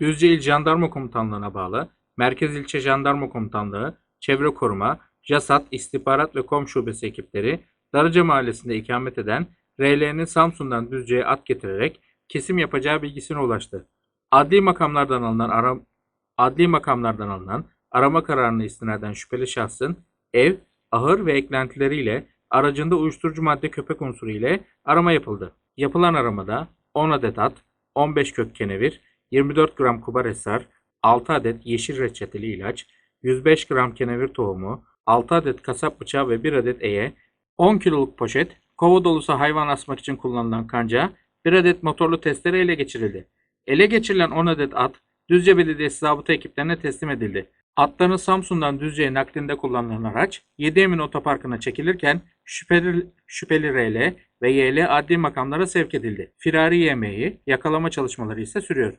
Düzce İl Jandarma Komutanlığı'na bağlı Merkez İlçe Jandarma Komutanlığı, Çevre Koruma, JASAT İstihbarat ve Kom Şubesi ekipleri Darıca Mahallesi'nde ikamet eden RL'nin Samsun'dan Düzce'ye at getirerek kesim yapacağı bilgisine ulaştı. Adli makamlardan alınan ara, adli makamlardan alınan arama kararına istinaden şüpheli şahsın ev, ahır ve eklentileriyle aracında uyuşturucu madde köpek unsuru ile arama yapıldı. Yapılan aramada 10 adet at, 15 kök kenevir, 24 gram kubar esrar, 6 adet yeşil reçeteli ilaç, 105 gram kenevir tohumu, 6 adet kasap bıçağı ve 1 adet eye, 10 kiloluk poşet, kova dolusu hayvan asmak için kullanılan kanca, 1 adet motorlu testere ele geçirildi. Ele geçirilen 10 adet at, Düzce Belediyesi zabıta ekiplerine teslim edildi. Atların Samsun'dan Düzce'ye naklinde kullanılan araç 7 Emin Otoparkı'na çekilirken şüpheli, şüpheli RL ve YL adli makamlara sevk edildi. Firari yemeği yakalama çalışmaları ise sürüyor.